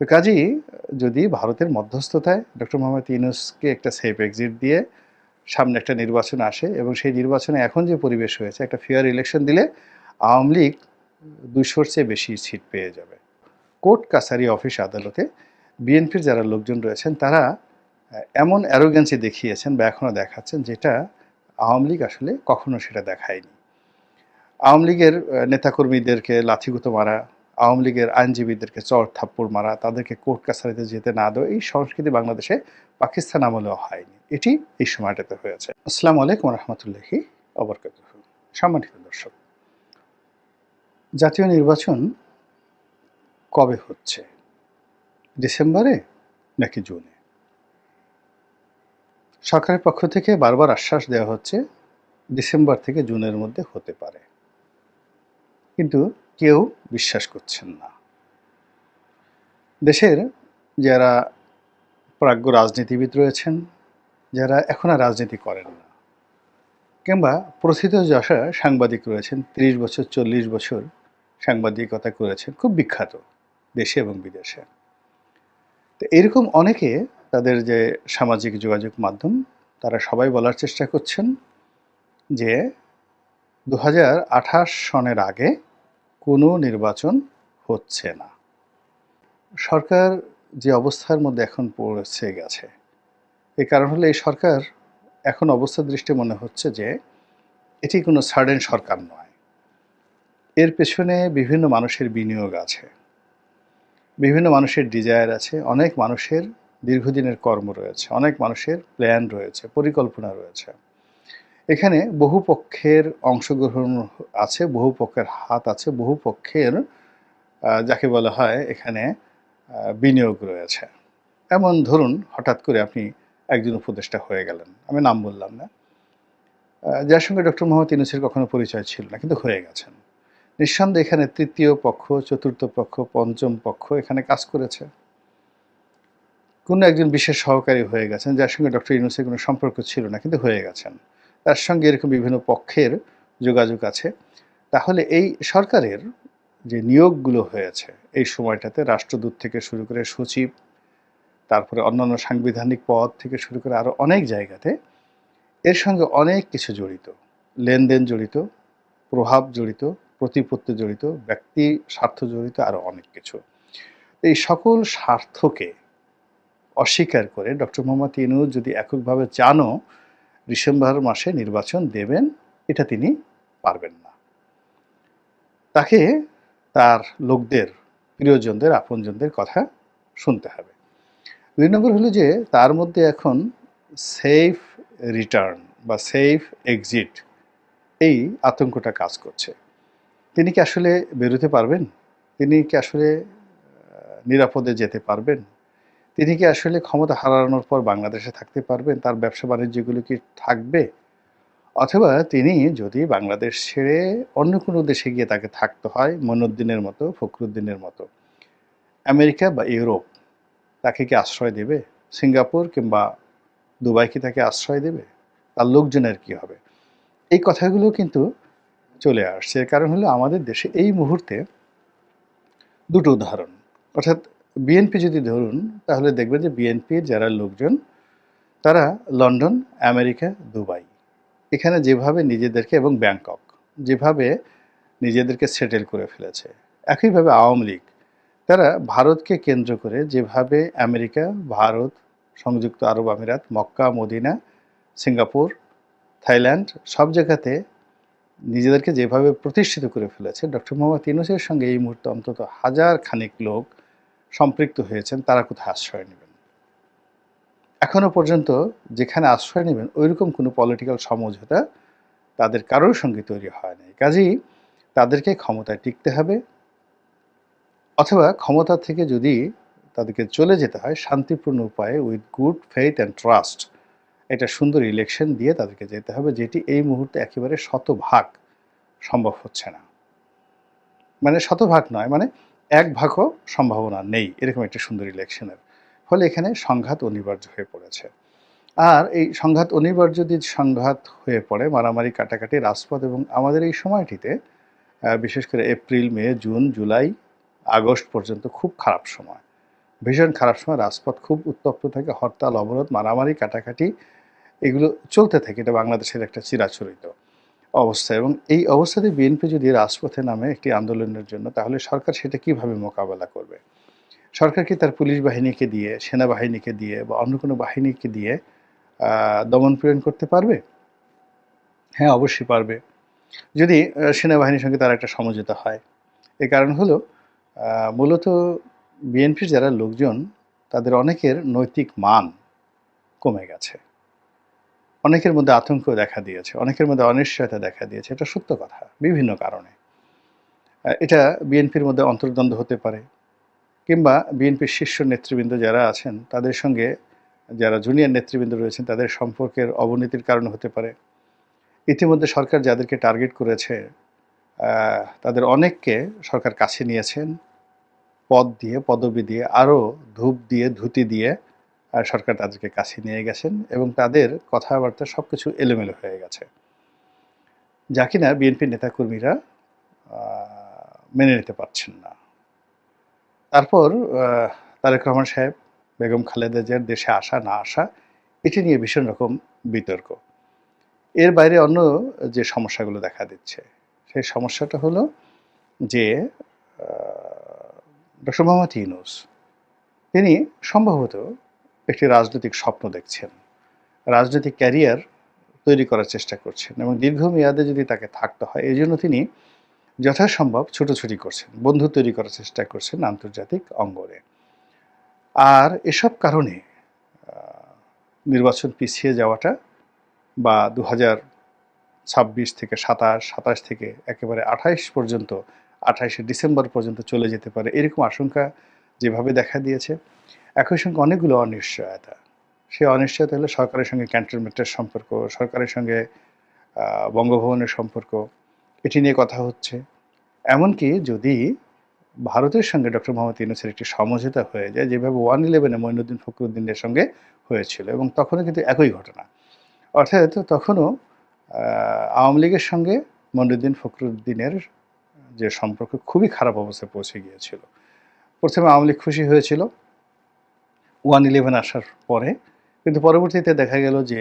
তো কাজেই, যদি ভারতের মধ্যস্থতায় ডক্টর মোহাম্মদ ইউনুসকে একটা সেফ এক্সিট দিয়ে সামনে একটা নির্বাচন আসে এবং সেই নির্বাচনে এখন যে পরিবেশ হয়েছে, একটা ফেয়ার ইলেকশন দিলে আওয়ামী লীগ দুশোর চেয়ে বেশি সিট পেয়ে যাবে। কোর্ট কাছারি অফিস আদালতে বিএনপির যারা লোকজন রয়েছেন, তারা এমন অ্যারোগেন্সি দেখিয়েছেন বা এখনও দেখাচ্ছেন যেটা আওয়ামী লীগ আসলে কখনো সেটা দেখায়নি। আওয়ামী লীগের নেতাকর্মীদেরকে লাথিগুতো মারা আওয়ামী লীগের আইনজীবীদেরকে চর থাপ্পড় মারা, তাদেরকে কোর্ট কাছারিতে যেতে না দেওয়া, এই সংস্কৃতি বাংলাদেশে পাকিস্তান আমলেও হয়নি। এটি এই সময়টাতে হয়েছে। আসসালামু আলাইকুম রহমতুল্লাহি অবরকাত সম্মানিত দর্শক, জাতীয় নির্বাচন কবে হচ্ছে? ডিসেম্বরে নাকি জুনে? সরকারের পক্ষ থেকে বারবার আশ্বাস দেওয়া হচ্ছে, ডিসেম্বর থেকে জুনের মধ্যে হতে পারে। কিন্তু কেউ বিশ্বাস করছেন না। দেশের যারা প্রাজ্ঞ রাজনীতিবিদ রয়েছেন, যারা এখন আর রাজনীতি করেন না, কিংবা প্রথিত যশা সাংবাদিক রয়েছেন, ত্রিশ বছর, চল্লিশ বছর সাংবাদিকতা করেছেন, খুব বিখ্যাত দেশে এবং বিদেশে। তো এরকম অনেকে তাদের যে সামাজিক যোগাযোগ মাধ্যম, তারা সবাই বলার চেষ্টা করছেন যে দু হাজার আঠাশ সনের আগে কোনো নির্বাচন হচ্ছে না। সরকার যে অবস্থার মধ্যে এখন পৌঁছে গেছে এই কারণ হলো এই সরকার এখন অবস্থা দৃষ্টি মনে হচ্ছে যে এটি কোনো সার্ডেন সরকার নয়। এর পেছনে বিভিন্ন মানুষের বিনিয়োগ আছে, বিভিন্ন মানুষের ডিজায়ার আছে, অনেক মানুষের দীর্ঘদিনের কর্ম রয়েছে, অনেক মানুষের প্ল্যান রয়েছে, পরিকল্পনা রয়েছে। এখানে বহু পক্ষের অংশগ্রহণ আছে বহু পক্ষের হাত আছে বহু পক্ষের যাকে বলা হয় এখানে বিনিয়োগ রয়েছে। এমন ধরুন, হঠাৎ করে আপনি একজন উপদেষ্টা হয়ে গেলেন। আমি নাম বললাম না। যার সঙ্গে ডক্টর মোহাম্মদ ইউনুসের কখনো পরিচয় ছিল না, কিন্তু হয়ে গেছেন। নিঃসন্দেহে এখানে তৃতীয় পক্ষ, চতুর্থ পক্ষ, পঞ্চম পক্ষ এখানে কাজ করেছে। কোনো একজন বিশেষ সহকারী হয়ে গেছেন, যার সঙ্গে ডক্টর ইউনুসের কোনো সম্পর্ক ছিল না, কিন্তু হয়ে গেছেন। তার সঙ্গে এরকম বিভিন্ন পক্ষের যোগাযোগ আছে। তাহলে এই সরকারের যে নিয়োগগুলো হয়েছে, এই সময়টাতে রাষ্ট্রদূত থেকে শুরু করে সচিব, তারপরে অন্যান্য সাংবিধানিক পদ থেকে শুরু করে আরও অনেক জায়গাতে এর সঙ্গে অনেক কিছু জড়িত। লেনদেন জড়িত, প্রভাব জড়িত, প্রতিপত্তি জড়িত, ব্যক্তি স্বার্থ জড়িত আরও অনেক কিছু। এই সকল স্বার্থকে অস্বীকার করে ডক্টর মোহাম্মদ ইনুজ যদি এককভাবে চানও ডিসেম্বর মাসে নির্বাচন দেবেন, এটা তিনি পারবেন না। তাকে তার লোকদের, প্রিয়জনদের, আপনজনদের কথা শুনতে হবে। দুই নম্বর হলো যে, তার মধ্যে এখন সেফ রিটার্ন বা সেফ এক্সিট এই আতঙ্কটা কাজ করছে। তিনি কি আসলে বেরোতে পারবেন? তিনি কি আসলে নিরাপদে যেতে পারবেন? তিনি কি আসলে ক্ষমতা হারানোর পর বাংলাদেশে থাকতে পারবেন? তার ব্যবসা বাণিজ্যগুলো কি থাকবে? অথবা তিনি যদি বাংলাদেশ ছেড়ে অন্য কোনো দেশে গিয়ে তাকে থাকতে হয়, মনুদ্দিনের মতো, ফখরুদ্দিনের মতো, আমেরিকা বা ইউরোপ, তাকে কি আশ্রয় দেবে? সিঙ্গাপুর কিংবা দুবাই কি তাকে আশ্রয় দেবে? তার লোকজনের কি হবে? এই কথাগুলো কিন্তু চলে আসছে। এর কারণ হলো আমাদের দেশে এই মুহূর্তে দুটো উদাহরণ। অর্থাৎ বিএনপি যদি ধরুন, তাহলে দেখবেন যে বিএনপির যারা লোকজন, তারা লন্ডন, আমেরিকা, দুবাই, এখানে যেভাবে নিজেদেরকে এবং ব্যাংকক, যেভাবে নিজেদেরকে সেটেল করে ফেলেছে, একইভাবে আওয়ামী লীগ, তারা ভারতকে কেন্দ্র করে যেভাবে আমেরিকা, ভারত, সংযুক্ত আরব আমিরাত, মক্কা, মদিনা, সিঙ্গাপুর, থাইল্যান্ড, সব জায়গাতে নিজেদেরকে যেভাবে প্রতিষ্ঠিত করে ফেলেছে, ডক্টর মোহাম্মদ ইউনুসের সঙ্গে এই মুহূর্তে অন্তত হাজার খানিক লোক সম্পৃক্ত হয়েছেন, তারা কোথায় আশ্রয় নেবেন? এখনও পর্যন্ত যেখানে আশ্রয় নেবেন, ওইরকম কোনো পলিটিক্যাল সমঝোতা তাদের কারোর সঙ্গে তৈরি হয় নাই। কাজেই তাদেরকে ক্ষমতায় টিকতে হবে অথবা ক্ষমতা থেকে যদি তাদেরকে চলে যেতে হয়, শান্তিপূর্ণ উপায়ে with good faith and trust এটা সুন্দর ইলেকশন দিয়ে তাদেরকে যেতে হবে, যেটি এই মুহূর্তে একেবারে শতভাগ সম্ভব হচ্ছে না। মানে শতভাগ নয় মানে এক ভাগও সম্ভাবনা নেই, এরকম একটা সুন্দর ইলেকশনের ফলে এখানে সংঘাত অনিবার্য হয়ে পড়েছে। আর এই সংঘাত অনিবার্য যদি সংঘাত হয়ে পড়ে, মারামারি, কাটাকাটি, রাজপথ এবং আমাদের এই সময়টিতে বিশেষ করে April, May, June, July, August পর্যন্ত খুব খারাপ সময়। ভীষণ খারাপ সময়, রাজপথ খুব উত্তপ্ত থাকে, হরতাল, অবরোধ, মারামারি, কাটাকাটি, এগুলো চলতে থাকে। এটা বাংলাদেশের একটা চিরাচরিত অবস্থা। এবং এই অবস্থাতে বিএনপি যদি রাজপথে নামে একটি আন্দোলনের জন্য, তাহলে সরকার সেটা কীভাবে মোকাবেলা করবে? সরকার কি তার পুলিশ বাহিনীকে দিয়ে, সেনাবাহিনীকে দিয়ে বা অন্য কোনো বাহিনীকে দিয়ে দমন পীড়ন করতে পারবে? হ্যাঁ অবশ্যই পারবে। যদি সেনাবাহিনীর সঙ্গে তার একটা সমঝোতা হয়। এর কারণ হলো মূলত বিএনপির যারা লোকজন, তাদের অনেকের নৈতিক মান কমে গেছে। অনেকের মধ্যে আতঙ্ক দেখা দিয়েছে, অনেকের মধ্যে অনিশ্চয়তা দেখা দিয়েছে। এটা সত্য কথা, বিভিন্ন কারণে। এটা বিএনপির মধ্যে অন্তর্দ্বন্দ্ব হতে পারে কিংবা বিএনপির শীর্ষ নেতৃবৃন্দ যারা আছেন, তাদের সঙ্গে যারা জুনিয়র নেতৃবৃন্দ রয়েছেন, তাদের সম্পর্কের অবনতির কারণ হতে পারে। ইতিমধ্যে সরকার যাদেরকে টার্গেট করেছে তাদের অনেককে সরকার কাছে নিয়েছেন। পদ দিয়ে, পদবি দিয়ে, আরও ধূপ দিয়ে, ধুতি দিয়ে সরকার তাদেরকে কাছে নিয়ে গেছেন এবং তাদের কথাবার্তা সব কিছু এলোমেলো হয়ে গেছে। যা কিনা বিএনপির নেতাকর্মীরা মেনে নিতে পারছেন না। তারপর তারেক রহমান সাহেব, বেগম খালেদা জিয়ার দেশে আসা, না আসা, এটি নিয়ে ভীষণ রকম বিতর্ক। এর বাইরে অন্য যে সমস্যাগুলো দেখা দিচ্ছে, সেই সমস্যাটা হলো যে ডক্টর মোহাম্মদ ইউনুস, তিনি সম্ভবত একটি রাজনৈতিক স্বপ্ন দেখছেন। রাজনৈতিক ক্যারিয়ার তৈরি করার চেষ্টা করছেন এবং দীর্ঘমেয়াদে যদি তাকে থাকতে হয় এই জন্য তিনি যথাসম্ভব ছুটোছুটি করছেন, বন্ধু তৈরি করার চেষ্টা করছেন আন্তর্জাতিক অঙ্গনে। আর এসব কারণে নির্বাচন পিছিয়ে যাওয়াটা বা দু ছাব্বিশ থেকে সাতাশ সাতাশ থেকে একেবারে আঠাইশ পর্যন্ত আঠাইশে ডিসেম্বর পর্যন্ত চলে যেতে পারে, এরকম আশঙ্কা যেভাবে দেখা দিয়েছে, একই সঙ্গে অনেকগুলো অনিশ্চয়তা। সেই অনিশ্চয়তা হলো সরকারের সঙ্গে ক্যান্টনমেন্টের সম্পর্ক, সরকারের সঙ্গে বঙ্গভবনের সম্পর্ক, এটি নিয়ে কথা হচ্ছে। এমনকি যদি ভারতের সঙ্গে ডক্টর মোহাম্মদ ইউনুসের একটি সমঝোতা হয়ে যায়, যেভাবে ওয়ান ইলেভেনে মঈনুদ্দিন ফখরুদ্দিনের সঙ্গে হয়েছিল, এবং তখনও কিন্তু একই ঘটনা। অর্থাৎ তখনও আওয়ামী লীগের সঙ্গে মঈনুদ্দিন ফখরুদ্দিনের যে সম্পর্ক খুবই খারাপ অবস্থায় পৌঁছে গিয়েছিল। প্রথমে আওয়ামী লীগ খুশি হয়েছিল। ওয়ান ইলেভেন আসার পরে। কিন্তু পরবর্তীতে দেখা গেল যে,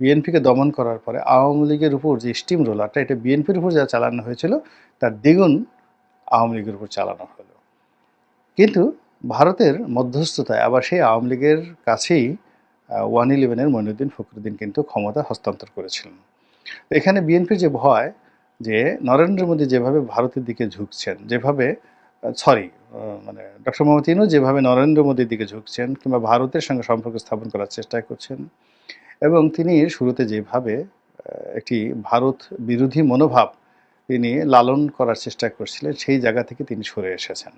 বিএনপিকে দমন করার পরে আওয়ামী লীগের উপর যে স্টিম রোলারটা এটা বিএনপির উপর যা চালানো হয়েছিল, তার দ্বিগুণ আওয়ামী লীগের উপর চালানো হলো। কিন্তু ভারতের মধ্যস্থতায় আবার সেই আওয়ামী লীগের কাছেই ওয়ান ইলেভেনের মঈনুদ্দিন ফখরুদ্দিন কিন্তু ক্ষমতা হস্তান্তর করেছিলেন। এখানে বিএনপির যে ভয়, যে নরেন্দ্র মোদী যেভাবে ভারতের দিকে ঝুঁকছেন, যেভাবে সরি মানে ডক্টর মোহাম্মদ যেভাবে নরেন্দ্র মোদীর দিকে ঝুঁকছেন কিংবা ভারতের সঙ্গে সম্পর্ক স্থাপন করার চেষ্টা করছেন, এবং তিনি শুরুতে যেভাবে একটি ভারত বিরোধী মনোভাব তিনি লালন করার চেষ্টা করছিলেন, সেই জায়গা থেকে তিনি সরে এসেছেন।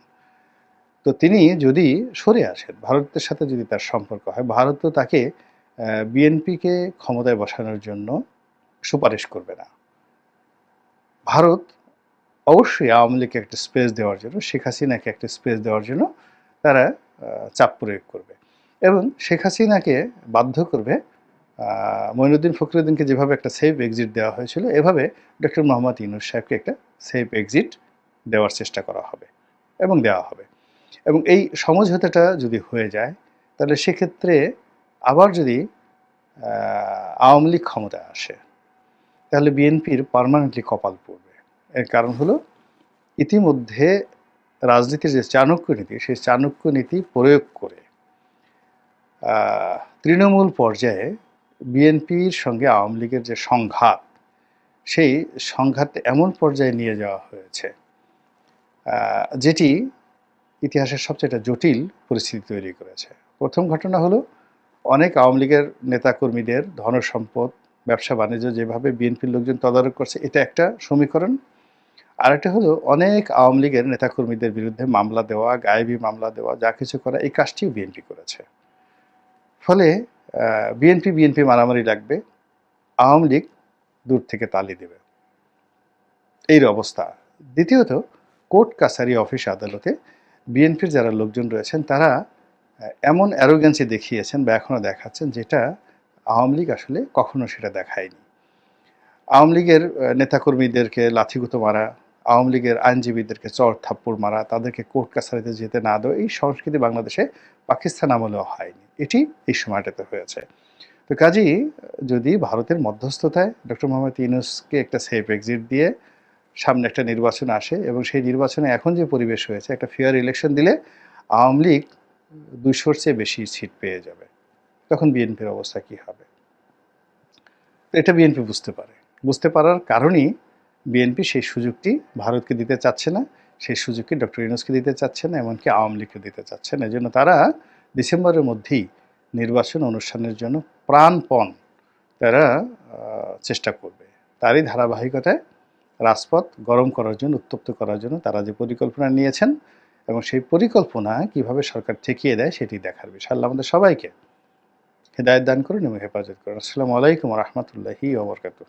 তো তিনি যদি সরে আসেন, ভারতের সাথে যদি তার সম্পর্ক হয়, ভারত তো তাকে বিএনপিকে ক্ষমতায় বসানোর জন্য সুপারিশ করবে না। ভারত অবশ্যই আওয়ামী লীগকে একটা স্পেস দেওয়ার জন্য, শেখ হাসিনাকে একটা স্পেস দেওয়ার জন্য তারা চাপ প্রয়োগ করবে। এবং শেখ হাসিনাকে বাধ্য করবে মঈনুদ্দিন ফখরুদ্দিনকে যেভাবে একটা সেফ এক্সিট দেওয়া হয়েছিল, এভাবে ডক্টর মোহাম্মদ ইউনুস সাহেবকে একটা সেফ এক্সিট দেওয়ার চেষ্টা করা হবে এবং দেওয়া হবে। এবং এই সমঝোতাটা যদি হয়ে যায়, তাহলে সেক্ষেত্রে আবার যদি আওয়ামী লীগ ক্ষমতায় আসে, তাহলে বিএনপির পার্মানেন্টলি কপাল পড়বে। এর কারণ হলো ইতিমধ্যে রাজনীতির যে চাণক্য নীতি, সেই চাণক্য নীতি প্রয়োগ করে তৃণমূল পর্যায়ে বিএনপির সঙ্গে আওয়ামী লীগের যে সংঘাত, সেই সংঘাত এমন পর্যায়ে নিয়ে যাওয়া হয়েছে যেটি ইতিহাসের সবচেয়ে জটিল পরিস্থিতি তৈরি করেছে। প্রথম ঘটনা হলো, অনেক আওয়ামী লীগের নেতাকর্মীদের ধনসম্পদ ব্যবসা বাণিজ্য যেভাবে বিএনপির লোকজন তদারক করছে, এটা একটা সমীকরণ। আরেকটা হলো, অনেক আওয়ামী লীগের নেতাকর্মীদের বিরুদ্ধে মামলা দেওয়া, গায়েবী মামলা দেওয়া, যা কিছু করা, এই কাজটিও বিএনপি করেছে। ফলে বিএনপি বিএনপি মারামারি লাগবে, আওয়ামী লীগ দূর থেকে তালি দেবে। এই অবস্থা। দ্বিতীয়ত, কোর্ট কাছারি অফিস আদালতে বিএনপির যারা লোকজন রয়েছেন, তারা এমন অ্যারোগেন্সি দেখিয়েছেন বা এখনও দেখাচ্ছেন যেটা আওয়ামী লীগ আসলে কখনো সেটা দেখায়নি। আওয়ামী লীগের নেতাকর্মীদেরকে লাথিগুতো মারা আওয়ামী লীগের আইনজীবীদেরকে চর থাপ্পড় মারা, তাদেরকে কোর্ট কাছারিতে যেতে না দেওয়া, এই সংস্কৃতি বাংলাদেশে পাকিস্তান আমলেও হয়নি। এটি এই সময়টাতে হয়েছে। তো কাজেই যদি ভারতের মধ্যস্থতায় ডক্টর মোহাম্মদ ইউনুসকে একটা সেফ এক্সিট দিয়ে সামনে একটা নির্বাচন আসে এবং সেই নির্বাচনে এখন যে পরিবেশ হয়েছে, একটা ফেয়ার ইলেকশন দিলে আওয়ামী লীগ দুশোর চেয়ে বেশি সিট পেয়ে যাবে। তখন বিএনপির অবস্থা কি হবে? এটা বিএনপি বুঝতে পারে। বুঝতে পারার কারণেই বিএনপি সেই সুযোগটি ভারতকে দিতে চাচ্ছে না, সেই সুযোগটি ডক্টর ইউনুসকে দিতে চাচ্ছে না, এমনকি আওয়ামী লীগকে দিতে চাচ্ছে না। এজন্য তারা ডিসেম্বরের মধ্যেই নির্বাচন অনুষ্ঠানের জন্য প্রাণপণ তারা চেষ্টা করবে। তারই ধারাবাহিকতায় রাজপথ গরম করার জন্য, উত্তপ্ত করার জন্য তারা যে পরিকল্পনা নিয়েছেন এবং সেই পরিকল্পনা কীভাবে সরকার ঠেকিয়ে দেয় সেটি দেখার বিষয়। আল্লাহ আমাদের সবাইকে হেদায়ত দান করুন এবং হেফাজত করুন। আসসালামু আলাইকুম রহমতুল্লাহি ওবরকাতুহ